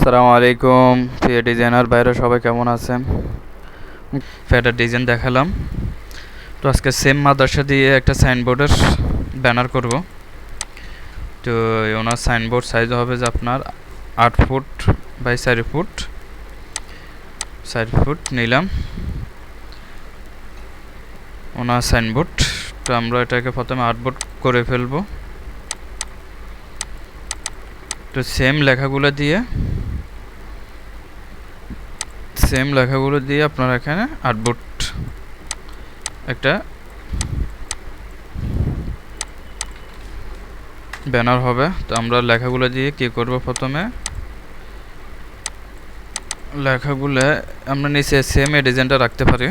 আসসালামু আলাইকুম। প্রিয় ডিজাইনার বাইরে সবাই কেমন আছেন? ফেটার ডিজাইন দেখালাম। তো আজকে সেম মাদ্রাসা দিয়ে একটা সাইনবোর্ডের ব্যানার করব। তো ওনার সাইনবোর্ড সাইজ হবে যে আপনার আট ফুট বাই চারি ফুট। চারি ফুট নিলাম। ওনার সাইনবোর্ড তো আমরা এটাকে প্রথমে আর্টবোর্ড করে ফেলব। তো সেম লেখাগুলো দিয়ে সেম লেখাগুলো দিয়ে আপনারা এখানে আর্টবোর্ড একটা ব্যানার হবে। তো আমরা লেখাগুলো দিয়ে কি করব প্রথমে? লেখাগুলো আমরা নিচে সেম এই ডিজাইনটা রাখতে পারি।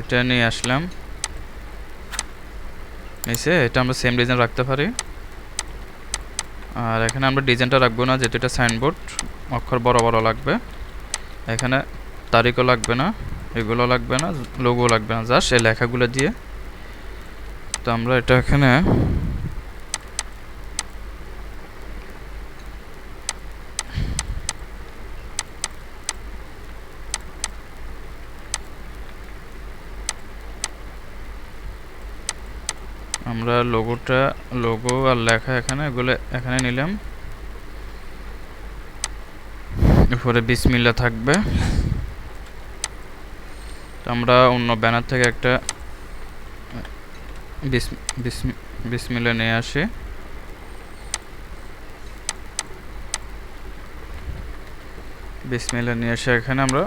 এটা নিয়ে আসলাম। নিচে এটা আমরা সেম ডিজাইন রাখতে পারি। আর এখানে আমরা ডিজাইনটা রাখব না, যেহেতু এটা সাইনবোর্ড অক্ষর বড় বড় লাগবে। এখানে তারিখও লাগবে না, এগুলো লাগবে না লোগো লাগবে না জাস্ট এই লেখাগুলো দিয়ে। তো আমরা এটা এখানে আমরা লোগোটা লোগো আর লেখা এখানে, এগুলো এখানে নিলাম। উপরে বিসমিল্লা থাকবে। আমরা অন্য ব্যানার থেকে একটা বিসমিল্লা নিয়ে আসি। বিসমিল্লা নিয়ে এসে এখানে আমরা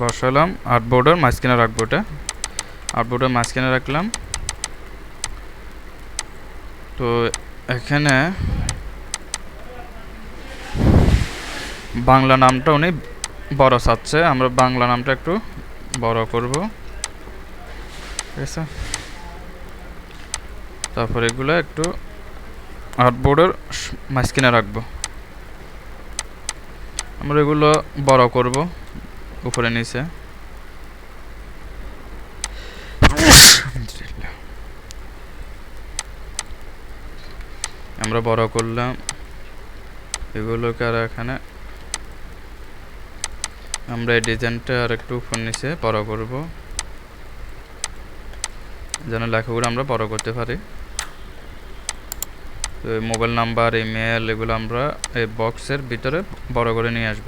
বসালাম আর্টবোর্ডের মাঝখানে রাখব এটা। আর্টবোর্ডের মাঝখানে রাখলাম। তো এখানে বাংলা নামটা উনি বড় চাচ্ছে। আমরা বাংলা নামটা একটু বড় করব। ঠিক আছে? তারপর এগুলো একটু আর্টবোর্ডের মাঝখানে রাখব। আমরা এগুলো বড় করব উপরে নিচে। আমরা বড় করলাম। এগুলোকে আর এখানে আমরা এই ডিজাইনটা আর একটু উপর নিচে বড় করব। যেন লেখাগুলো আমরা বড় করতে পারি। তো মোবাইল নাম্বার, ইমেল, এগুলো আমরা এই বক্সের ভিতরে বড় করে নিয়ে আসব।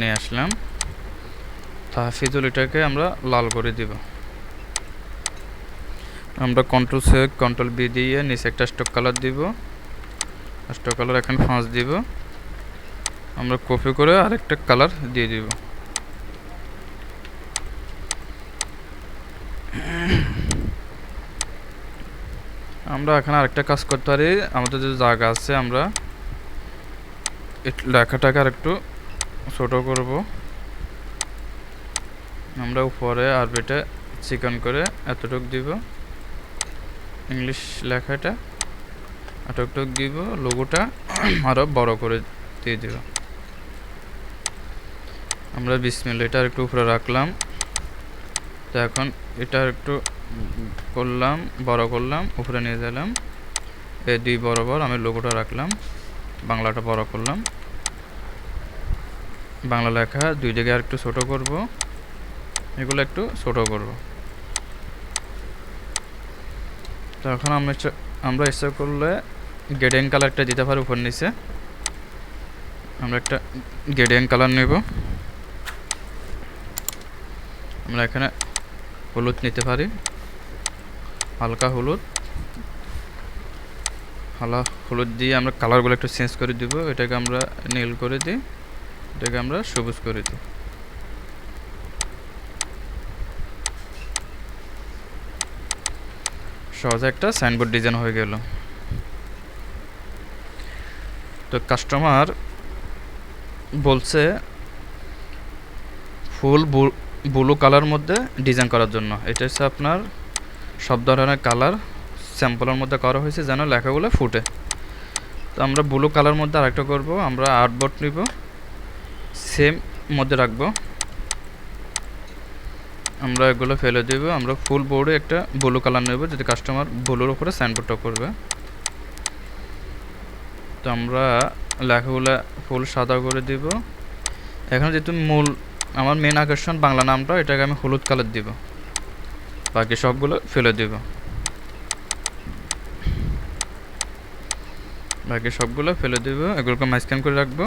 নিয়ে আসলাম। তাহফিজুল এটাকে আমরা লাল করে দিব। আমরা কন্ট্রোল সে কন্ট্রোল বি দিয়ে নিচে একটা স্টক কালার দিব। স্টক কালার এখানে ফাঁস দিব। আমরা কপি করে আরেকটা কালার দিয়ে দিব। আমরা এখানে আরেকটা কাজ করতে পারি। আমাদের যে জায়গা আছে, আমরা লেখাটাকে আর একটু ছোট করব। আমরা উপরে আরবিটা চিকন করে এতটুক দিব। ইংলিশ লেখাটা এতটুক দিব, লোগোটা আরও বড় করে দিয়ে দিব। আমরা বিশ বিসমিল এটা একটু উপরে রাখলাম। তো এখন এটা একটু করলাম, বড় করলাম, উপরে নিয়ে গেলাম। এই দুই বরাবর আমি লোগোটা রাখলাম, বাংলাটা বড় করলাম। বাংলা লেখা দুই জায়গায় আর একটু ছোটো করব, এগুলো একটু ছোটো করব। তখন আমরা আমরা ইচ্ছা করলে গেডিয়ান কালারটা দিতে পারি উপর নিচে। আমরা একটা গেডিয়ান কালার নেব। আমরা এখানে হলুদ নিতে পারি। হালকা হলুদ। হালা হলুদ দিয়ে আমরা কালারগুলো একটু চেঞ্জ করে দিব। এটাকে আমরা নীল করে দিই। এটাকে আমরা সবুজ করে দিই। সহজে একটা সাইনবোর্ড ডিজাইন হয়ে গেল। তো কাস্টমার বলছে, ফুল ব্লু কালার মধ্যে ডিজাইন করার জন্য। এটা হচ্ছে আপনার সব ধরনের কালার স্যাম্পলের মধ্যে করা হয়েছে যেন লেখাগুলো ফুটে। তো আমরা ব্লু কালার মধ্যে আরেকটা করব, আমরা আর্টবোর্ড নিব সেম মধ্যে রাখব। আমরা এগুলো ফেলে দেবো, আমরা ফুল বোর্ডে একটা ব্লু কালার নেব যদি কাস্টমার ব্লুর উপরে সাইনবোর্ডটা করবে। তো আমরা লেখাগুলো ফুল সাদা করে দিব। এখানে যেহেতু মূল, আমার মেন আকর্ষণ বাংলা নামটা, এটাকে আমি হলুদ কালার দিব। বাকি সবগুলো ফেলে দিব। বাকি সবগুলো ফেলে দিব, এগুলোকে মাঝখান করে রাখব।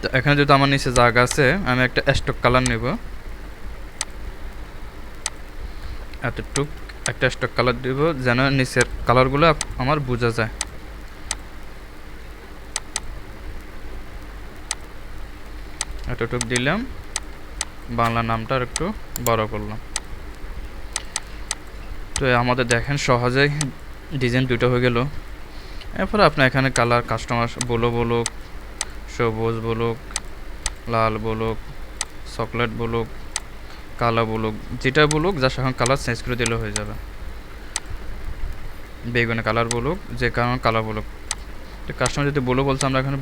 তো এখানে যেহেতু আমার নিচে জায়গা আছে, আমি একটা স্টক কালার নেব। এতটুক একটা স্টক কালার দিব যেন নিচের কালারগুলো আমার বোঝা যায়। এতটুক দিলাম। বাংলা নামটা একটু বড় করলাম। তো আমাদের দেখেন সহজেই ডিজাইন দুটো হয়ে গেল। এরপরে আপনি এখানে কালার কাস্টমার বলো বলুক, সবুজ বলুক, লাল বলুক চকলেট বলুক কালো বলুক, যেটা বলুক, যার সঙ্গে কালার চেঞ্জ করে দিলে হয়ে যাবে। বেগুনে কালার বলুক, যে কারণ কালার বলুক। তো কাস্টমার যদি বলো বলছে, আমরা এখানে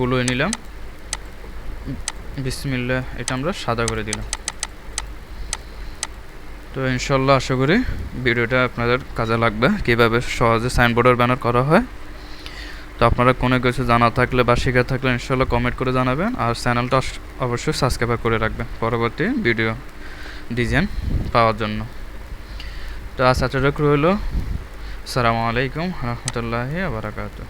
বলুয়ে নিলাম। বিসমিল্লা এটা আমরা সাদা করে দিলাম। তো ইনশাল্লাহ আশা করি ভিডিওটা আপনাদের কাজে লাগবে, কীভাবে সহজে সাইনবোর্ডের ব্যানার করা হয়। তো আপনারা কোনো কিছু জানা থাকলে বা শিখে থাকলে ইনশাল্লাহ কমেন্ট করে জানাবেন, আর চ্যানেলটা অবশ্যই সাবস্ক্রাইব করে রাখবেন। পরবর্তী ভিডিও ডিজাইন পাওয়ার জন্য। তো আশা রইল সালামু আলাইকুম রহমতুল্লাহি আবরাকাতু